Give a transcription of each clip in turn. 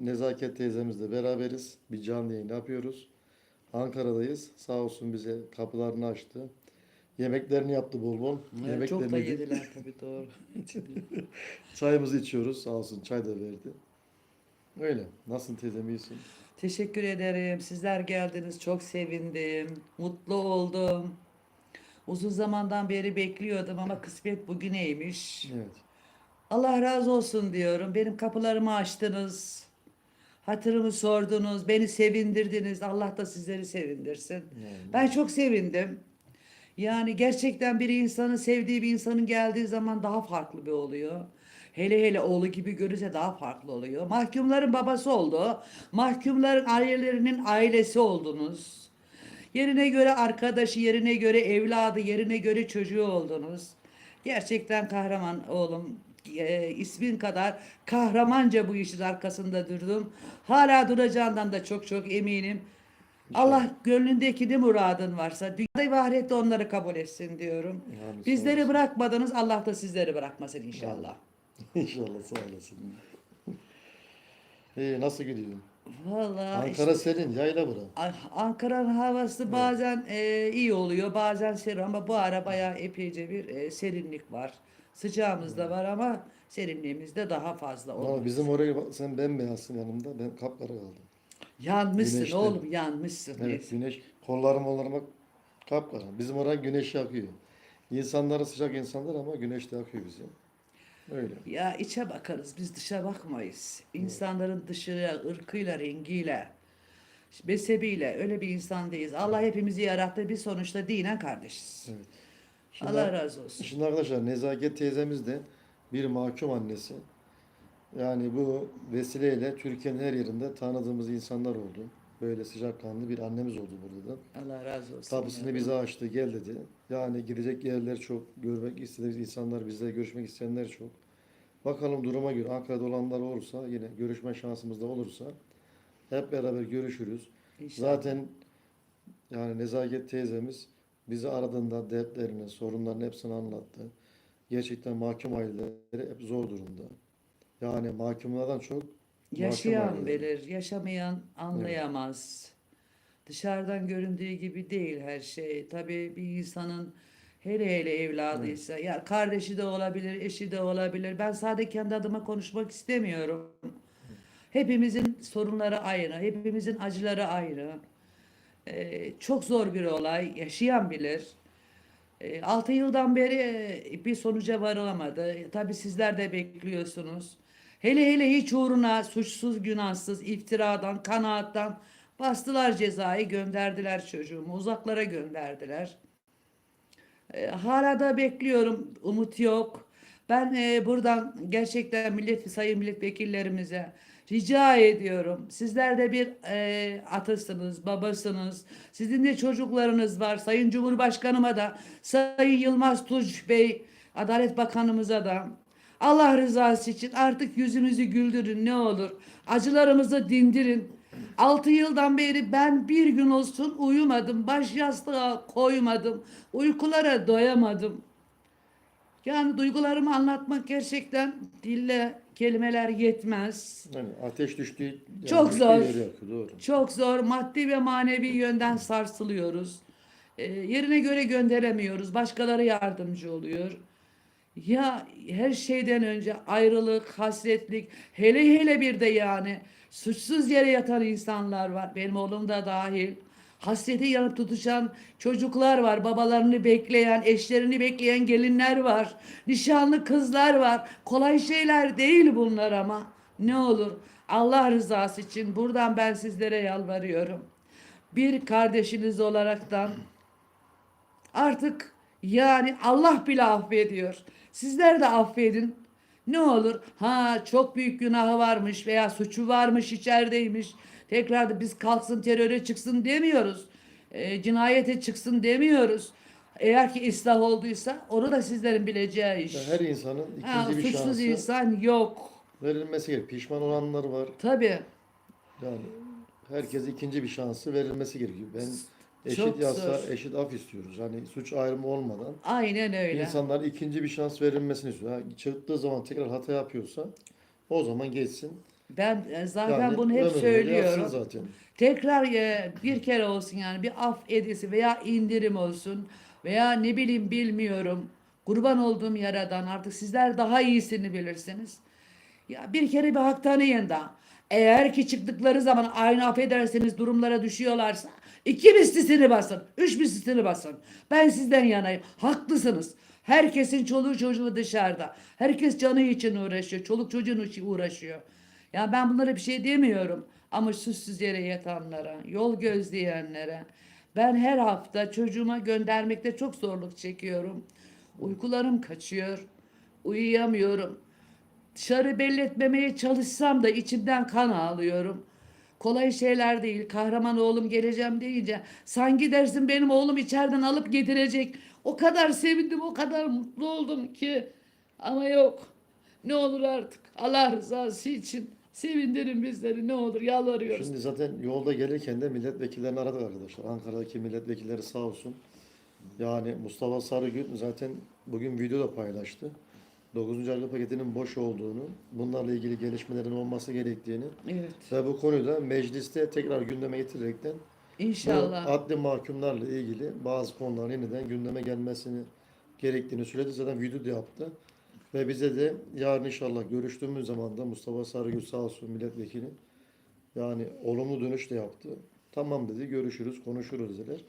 Nezaket teyzemizle beraberiz. Bir canlı yayın yapıyoruz. Ankara'dayız. Sağ olsun bize kapılarını açtı. Yemeklerini yaptı bol bol. Evet, çok da yediler tabii doğru. Çayımızı içiyoruz. Sağ olsun çay da verdi. Öyle. Nasılsın teyzem iyisin? Teşekkür ederim. Sizler geldiniz. Çok sevindim. Mutlu oldum. Uzun zamandan beri bekliyordum ama kısmet bugüneymiş. Evet. Allah razı olsun diyorum. Benim kapılarımı açtınız. Hatırımı sordunuz. Beni sevindirdiniz. Allah da sizleri sevindirsin. Yani, Ben çok sevindim. Yani gerçekten bir insanın sevdiği bir insanın geldiği zaman daha farklı bir oluyor. Hele hele oğlu gibi görürse daha farklı oluyor. Mahkumların babası oldu. Mahkumların ailelerinin ailesi oldunuz. Yerine göre arkadaşı, yerine göre evladı, yerine göre çocuğu oldunuz. Gerçekten kahraman oğlum. E, ismin kadar kahramanca bu işin arkasında durdum. Hala duracağından da çok çok eminim. Allah gönlündeki ne muradın varsa dünyada ve ahirette onları kabul etsin diyorum. Yani Bizleri bırakmadınız Allah da sizleri bırakmasın inşallah. İnşallah sağ olasın. İyi nasıl gidiyor? Vallahi Ankara işte- serin, yayla bura. An- Ankara'nın havası bazen e, iyi oluyor, bazen serin ama bu ara bayağı epeyce bir e, serinlik var. Sıcağımız da var ama serinliğimiz de daha fazla Ama oldu. bizim oraya bak, sen bembeyazsın yanımda. Ben kapkara kaldım. Yanmışsın Güneşte. oğlum, yanmışsın. Evet güneş kollarım onlarıma kapkara. Bizim oraya güneş yakıyor. İnsanları sıcak insanlar ama güneş de yakıyor bizi. Öyle. Ya içe bakarız, biz dışa bakmayız. İnsanların dışıyla, ırkıyla, rengiyle, mezhebiyle öyle bir insan değiliz. Allah hepimizi yarattı, biz sonuçta dinen kardeşiz. Evet. Şimdi, Allah razı olsun. Şimdi arkadaşlar Nezaket teyzemiz de bir mahkum annesi. Yani bu vesileyle Türkiye'nin her yerinde tanıdığımız insanlar oldu. Böyle sıcakkanlı bir annemiz oldu burada da. Allah razı olsun. Kapısını ya. bize açtı, gel dedi. Yani gidecek yerler çok, görmek istediğimiz insanlar, bizle görüşmek isteyenler çok. Bakalım duruma göre Ankara'da olanlar olursa, yine görüşme şansımız da olursa hep beraber görüşürüz. İnşallah. Zaten yani Nezaket teyzemiz bizi aradığında dertlerini, sorunlarını hepsini anlattı. Gerçekten mahkum aileleri hep zor durumda. Yani mahkumlardan çok Yaşayan bilir, yaşamayan anlayamaz. Dışarıdan göründüğü gibi değil her şey. Tabii bir insanın hele hele evladıysa, ya kardeşi de olabilir, eşi de olabilir. Ben sadece kendi adıma konuşmak istemiyorum. Hepimizin sorunları ayrı, hepimizin acıları ayrı. Ee, çok zor bir olay, yaşayan bilir. 6 yıldan beri bir sonuca varılamadı. Tabii sizler de bekliyorsunuz. Hele hele hiç uğruna suçsuz günahsız iftiradan, kanaattan bastılar cezayı, gönderdiler çocuğumu, uzaklara gönderdiler. E, hala da bekliyorum, umut yok. Ben e, buradan gerçekten millet sayın milletvekillerimize rica ediyorum. Sizler de bir e, atısınız, babasınız. Sizin de çocuklarınız var. Sayın Cumhurbaşkanıma da, Sayın Yılmaz Tunç Bey, Adalet Bakanımıza da Allah rızası için artık yüzümüzü güldürün ne olur. Acılarımızı dindirin. 6 yıldan beri ben bir gün olsun uyumadım. Baş yastığa koymadım. Uykulara doyamadım. Yani duygularımı anlatmak gerçekten dille kelimeler yetmez. yani ateş düştüğü yani Çok zor. yakıyor, doğru. Çok zor maddi ve manevi yönden sarsılıyoruz. Ee, yerine göre gönderemiyoruz. Başkaları yardımcı oluyor. Ya her şeyden önce ayrılık, hasretlik, hele hele bir de yani suçsuz yere yatan insanlar var. Benim oğlum da dahil. Hasreti yanıp tutuşan çocuklar var. Babalarını bekleyen, eşlerini bekleyen gelinler var. Nişanlı kızlar var. Kolay şeyler değil bunlar ama. Ne olur Allah rızası için buradan ben sizlere yalvarıyorum. Bir kardeşiniz olaraktan Artık yani Allah bile affediyor. Sizler de affedin. Ne olur ha çok büyük günahı varmış veya suçu varmış içerideymiş. Tekrar da biz kalksın teröre çıksın demiyoruz. E, cinayete çıksın demiyoruz. Eğer ki ıslah olduysa onu da sizlerin bileceği iş. Her insanın ikinci Ha, bir suçsuz şansı insan yok. verilmesi gerekiyor. Pişman olanlar var. Tabii. Yani herkes ikinci bir şansı verilmesi gerekiyor. Ben eşit Çok yasa, zor. eşit af istiyoruz. Hani suç ayrımı olmadan Aynen öyle. insanlar ikinci bir şans verilmesini istiyor. Ha, çıktığı zaman tekrar hata yapıyorsa o zaman geçsin. Ben e, zaten Yani bunu hep ömür boyu söylüyorum. yapsın zaten. Tekrar e, bir kere olsun yani bir af edisi veya indirim olsun veya ne bileyim bilmiyorum. Kurban olduğum yaradan artık sizler daha iyisini bilirsiniz. Ya bir kere bir hak tanıyın da. Eğer ki çıktıkları zaman aynı affederseniz durumlara düşüyorlarsa iki mislisini basın, üç mislisini basın. Ben sizden yanayım. Haklısınız. Herkesin çoluğu çocuğu dışarıda. Herkes canı için uğraşıyor. Çoluk çocuğun için uğraşıyor. Ya ben bunlara bir şey demiyorum. Ama suçsuz yere yatanlara, yol gözleyenlere. Ben her hafta çocuğuma göndermekte çok zorluk çekiyorum. Uykularım kaçıyor. Uyuyamıyorum. Dışarı belli etmemeye çalışsam da içimden kan ağlıyorum. Kolay şeyler değil. Kahraman oğlum geleceğim deyince sanki dersin benim oğlum içeriden alıp getirecek. O kadar sevindim, o kadar mutlu oldum ki. Ama yok. Ne olur artık Allah rızası için sevindirin bizleri ne olur yalvarıyoruz. Şimdi zaten yolda gelirken de milletvekillerini aradık arkadaşlar. Ankara'daki milletvekilleri sağ olsun. Yani Mustafa Sarıgül zaten bugün video da paylaştı. 9. yargı paketinin boş olduğunu, bunlarla ilgili gelişmelerin olması gerektiğini Evet. ve bu konuyu da mecliste tekrar gündeme getirerekten İnşallah. bu adli mahkumlarla ilgili bazı konuların yeniden gündeme gelmesini gerektiğini söyledi. Zaten video da yaptı. Ve bize de yarın inşallah görüştüğümüz zaman da Mustafa Sarıgül sağ olsun milletvekili yani olumlu dönüş de yaptı. Tamam dedi görüşürüz konuşuruz dediler.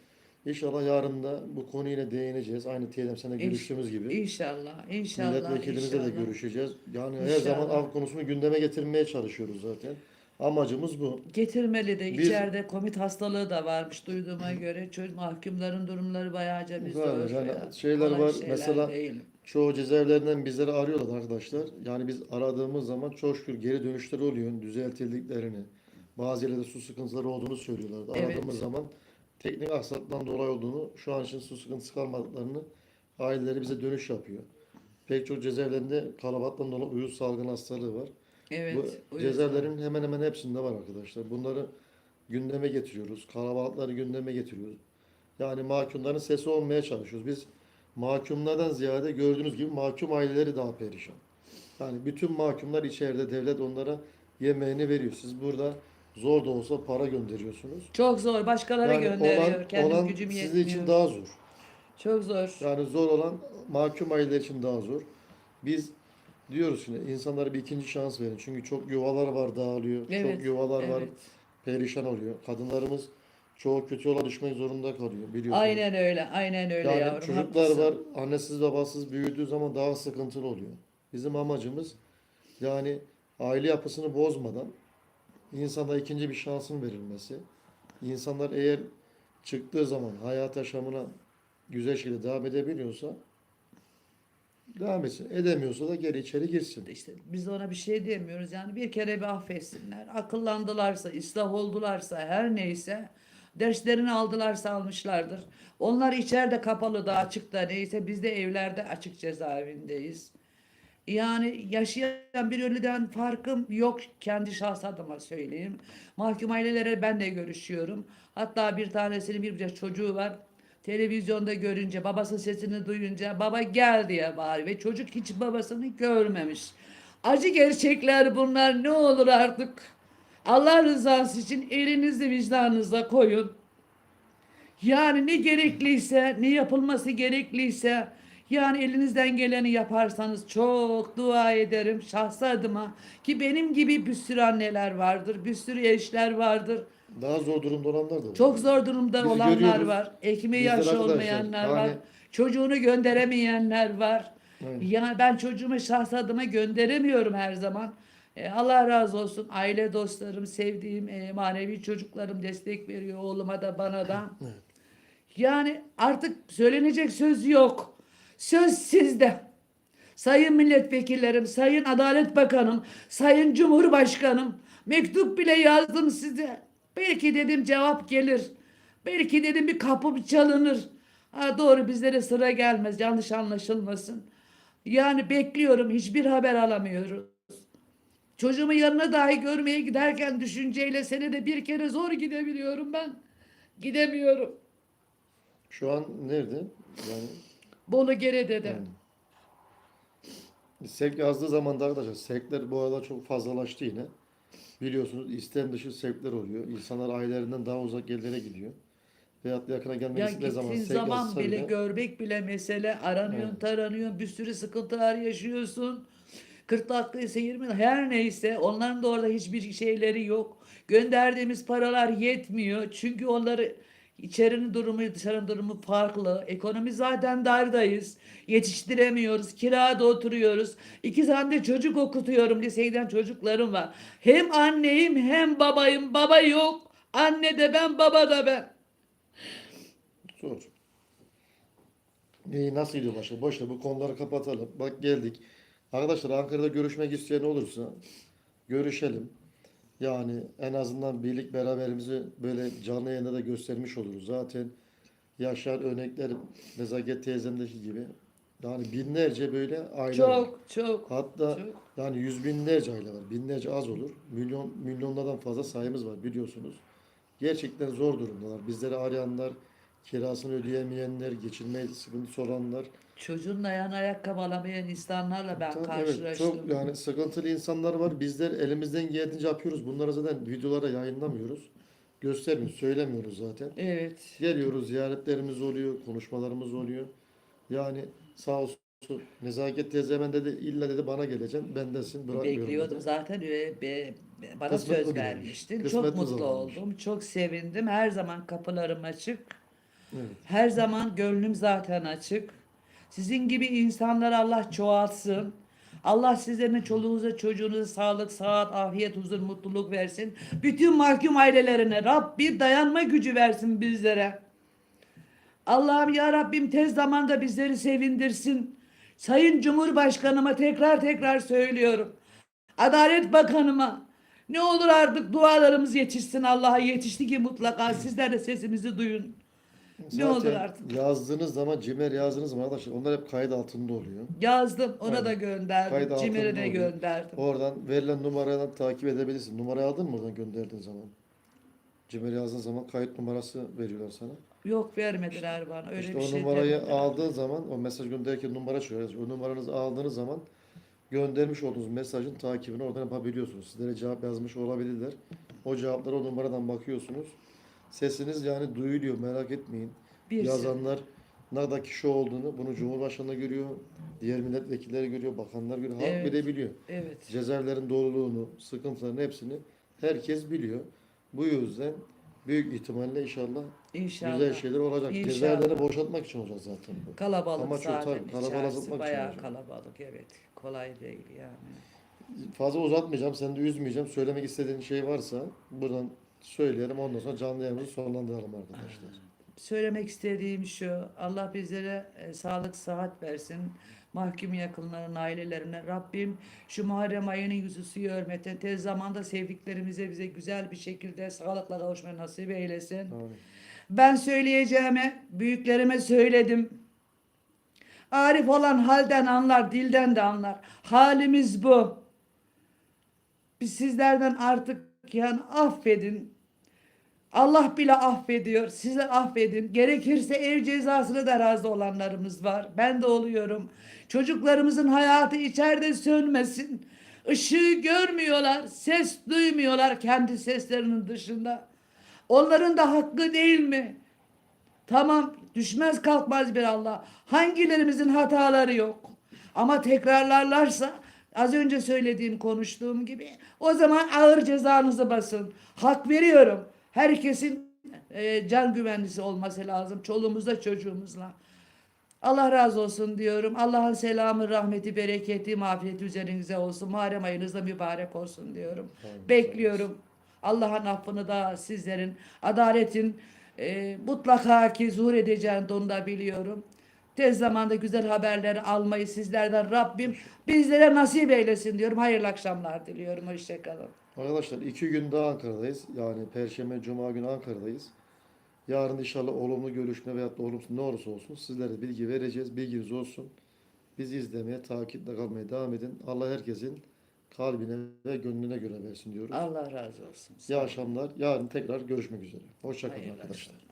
İnşallah yarın da bu konuya yine değineceğiz. Aynı TLM İnş- görüştüğümüz gibi. İnşallah. İnşallah. Milletvekilimizle de görüşeceğiz. Yani her İnşallah. zaman av konusunu gündeme getirmeye çalışıyoruz zaten. Amacımız bu. Getirmeli de Biz- içeride komit hastalığı da varmış duyduğuma göre. Çocuk mahkumların durumları bayağıca biz Var, yani ya. şeyler var. Mesela-. Çoğu cezaevlerinden bizleri arıyorlar arkadaşlar. Yani biz aradığımız zaman çok şükür geri dönüşleri oluyor. Düzeltildiklerini. Bazı yerlerde su sıkıntıları olduğunu söylüyorlardı. Evet. Aradığımız zaman teknik aksaklıktan dolayı olduğunu, şu an için su sıkıntısı kalmadıklarını aileleri bize dönüş yapıyor. Pek çok cezaevlerinde kalabalıktan dolayı uyuz salgın hastalığı var. Evet. Bu cezaevlerin hemen hemen hepsinde var arkadaşlar. Bunları gündeme getiriyoruz. Kalabalıkları gündeme getiriyoruz. Yani mahkumların sesi olmaya çalışıyoruz. Biz mahkumlardan ziyade gördüğünüz gibi mahkum aileleri daha perişan. Yani bütün mahkumlar içeride devlet onlara yemeğini veriyor. Siz burada zor da olsa para gönderiyorsunuz. Çok zor. Başkaları Yani gönderiyor. olan, Kendim olan gücüm sizin yetmiyor. için daha zor. Çok zor. Yani zor olan mahkum aileler için daha zor. Biz diyoruz şimdi insanlara bir ikinci şans verin. Çünkü çok yuvalar var dağılıyor. Evet, Çok yuvalar var Evet. perişan oluyor. Kadınlarımız çoğu kötü yola düşmek zorunda kalıyor biliyorsunuz. Aynen öyle. Aynen öyle Yani yavrum. çocuklar haklısın. var annesiz babasız büyüdüğü zaman daha sıkıntılı oluyor. Bizim amacımız yani aile yapısını bozmadan insana ikinci bir şansın verilmesi. İnsanlar eğer çıktığı zaman hayat yaşamına güzel şekilde devam edebiliyorsa devam etsin. Edemiyorsa da geri içeri girsin. İşte biz ona bir şey demiyoruz. Yani bir kere bir affetsinler. Akıllandılarsa, ıslah oldularsa, her neyse derslerini aldılarsa almışlardır. Onlar içeride kapalı da açıkta neyse biz de evlerde açık cezaevindeyiz. Yani yaşayan bir ölüden farkım yok kendi şahs adıma söyleyeyim. Mahkum ailelere ben de görüşüyorum. Hatta bir tanesinin bir çocuğu var. Televizyonda görünce babası sesini duyunca baba gel diye bağırıyor ve çocuk hiç babasını görmemiş. Acı gerçekler bunlar ne olur artık. Allah rızası için elinizi vicdanınıza koyun. Yani ne gerekliyse, ne yapılması gerekliyse yani elinizden geleni yaparsanız çok dua ederim şahsı adıma ki benim gibi bir sürü anneler vardır, bir sürü eşler vardır. Daha zor durumda olanlar da var. Çok zor durumda Biz olanlar var. Ekmeği yaşı olmayanlar yani- var. Çocuğunu gönderemeyenler var. Aynen. Ya ben çocuğumu şahs adıma gönderemiyorum her zaman. E, Allah razı olsun. Aile dostlarım, sevdiğim e, manevi çocuklarım destek veriyor oğluma da bana da. Yani artık söylenecek söz yok. Söz sizde. Sayın milletvekillerim, sayın adalet bakanım, sayın cumhurbaşkanım mektup bile yazdım size. Belki dedim cevap gelir. Belki dedim bir kapım çalınır. Ha, doğru bizlere sıra gelmez yanlış anlaşılmasın. Yani bekliyorum hiçbir haber alamıyoruz. Çocuğumu yanına dahi görmeye giderken düşünceyle senede bir kere zor gidebiliyorum ben. Gidemiyorum. Şu an nerede? Yani Bolu Gerede'de. Yani. Sevk yazdığı zaman da arkadaşlar sevkler bu arada çok fazlalaştı yine. biliyorsunuz istem dışı sevkler oluyor. İnsanlar ailelerinden daha uzak yerlere gidiyor. Veyahut da yakına gelmek Ya istediği zaman gittiğin sevk zaman atsa bile bile görmek bile mesele aranıyorsun Evet. taranıyorsun bir sürü sıkıntılar yaşıyorsun. 40 dakika ise 20 dakika, her neyse onların da orada hiçbir şeyleri yok. Gönderdiğimiz paralar yetmiyor. Çünkü onları içerinin durumu dışarının durumu farklı. Ekonomi zaten dardayız. Yetiştiremiyoruz. Kirada oturuyoruz. İki tane de çocuk okutuyorum. Liseyden çocuklarım var. Hem anneyim hem babayım. Baba yok. Anne de ben baba da ben. zor. İyi nasıl gidiyor başka? Boş ver bu konuları kapatalım. Bak geldik. Arkadaşlar Ankara'da görüşmek isteyen olursa görüşelim. Yani en azından birlik beraberimizi böyle canlı yayında da göstermiş oluruz. Zaten yaşayan örnekler Nezaket teyzemdeki gibi. Yani binlerce böyle aile var. Çok çok. Hatta çok. yani yüz binlerce aile var. Binlerce az olur. Milyon milyonlardan fazla sayımız var biliyorsunuz. Gerçekten zor durumdalar. Bizleri arayanlar, kirasını ödeyemeyenler, geçinme sıkıntısı olanlar. Çocuğunla yan ayakkabı alamayan insanlarla ben Tabii karşılaştım. evet, çok yani sıkıntılı insanlar var. Bizler elimizden geldiğince yapıyoruz. Bunları zaten videolara yayınlamıyoruz. Göstermiyoruz, söylemiyoruz zaten. Evet. Geliyoruz, ziyaretlerimiz oluyor, konuşmalarımız oluyor. Yani sağ olsun Nezaket teyze hemen dedi illa dedi bana geleceksin. Bendesin bırakmıyorum Bekliyordum dedi. zaten ve be- bana Kısmetli söz vermiştin. Çok mutlu zamanmış. oldum. Çok sevindim. Her zaman kapılarım açık. Evet. Her zaman gönlüm zaten açık. Sizin gibi insanlar Allah çoğaltsın. Allah sizlerin çoluğunuza çocuğunuza sağlık, sıhhat, afiyet, huzur, mutluluk versin. Bütün mahkum ailelerine Rabbim dayanma gücü versin bizlere. Allah'ım ya Rabbim tez zamanda bizleri sevindirsin. Sayın Cumhurbaşkanıma tekrar tekrar söylüyorum. Adalet Bakanıma ne olur artık dualarımız yetişsin Allah'a yetişti ki mutlaka sizler de sesimizi duyun. Ne olur artık. Yazdığınız zaman, cimer yazdığınız zaman arkadaşlar onlar hep kayıt altında oluyor. Yazdım ona Aynen. da gönderdim. Kayıt altında Cimer'e oluyor. gönderdim. Oradan verilen numaradan takip edebilirsin. Numarayı aldın mı oradan gönderdiğin zaman? Cimer yazdığın zaman kayıt numarası veriyorlar sana. Yok vermediler bana öyle işte bir o şey numarayı demediler. aldığın zaman o mesaj gönderirken numara çıkıyor. O numaranızı aldığınız zaman göndermiş olduğunuz mesajın takibini oradan yapabiliyorsunuz. Sizlere cevap yazmış olabilirler. O cevaplara o numaradan bakıyorsunuz. Sesiniz yani duyuluyor merak etmeyin. Bir Yazanlar ne kadar kişi olduğunu bunu Cumhurbaşkanı görüyor, diğer milletvekilleri görüyor, bakanlar görüyor, halk Evet. bile biliyor. Evet. Cezaevlerin doluluğunu, sıkıntıların hepsini herkes biliyor. Bu yüzden büyük ihtimalle inşallah, İnşallah. güzel şeyler olacak. İnşallah. Cezaevlerini boşaltmak için olacak zaten bu. Kalabalık Ama zaten kalabalık atmak için bayağı olacak. kalabalık evet. Kolay değil yani. Fazla uzatmayacağım, seni de üzmeyeceğim. Söylemek istediğin şey varsa buradan söyleyelim. Ondan sonra canlı yayınımızı sonlandıralım arkadaşlar. Söylemek istediğim şu. Allah bizlere e, sağlık, sıhhat versin. Mahkum yakınların ailelerine Rabbim şu Muharrem ayının yüzü suyu hürmeten tez zamanda sevdiklerimize bize güzel bir şekilde sağlıkla kavuşmayı nasip eylesin. Amin. Ben söyleyeceğime büyüklerime söyledim. Arif olan halden anlar, dilden de anlar. Halimiz bu. Biz sizlerden artık yani affedin. Allah bile affediyor. Sizler affedin. Gerekirse ev cezasına da razı olanlarımız var. Ben de oluyorum. Çocuklarımızın hayatı içeride sönmesin. Işığı görmüyorlar, ses duymuyorlar kendi seslerinin dışında. Onların da hakkı değil mi? Tamam düşmez kalkmaz bir Allah. Hangilerimizin hataları yok. Ama tekrarlarlarsa az önce söylediğim konuştuğum gibi o zaman ağır cezanızı basın. Hak veriyorum. Herkesin e, can güvenlisi olması lazım. Çoluğumuzla çocuğumuzla. Allah razı olsun diyorum. Allah'ın selamı, rahmeti, bereketi, mağfireti üzerinize olsun. Muharrem ayınız da mübarek olsun diyorum. Amin. Bekliyorum. Allah'ın affını da sizlerin, adaletin e, mutlaka ki zuhur edeceğini de onu da biliyorum. Tez zamanda güzel haberleri almayı sizlerden Rabbim bizlere nasip eylesin diyorum. Hayırlı akşamlar diliyorum. Hoşçakalın. Arkadaşlar iki gün daha Ankara'dayız. Yani Perşembe, Cuma günü Ankara'dayız. Yarın inşallah olumlu görüşme veyahut da olumsuz ne olursa olsun sizlere bilgi vereceğiz. Bilginiz olsun. Bizi izlemeye, takipte kalmaya devam edin. Allah herkesin kalbine ve gönlüne göre versin diyoruz. Allah razı olsun. İyi akşamlar. Yarın tekrar görüşmek üzere. Hoşçakalın arkadaşlar. akşamlar.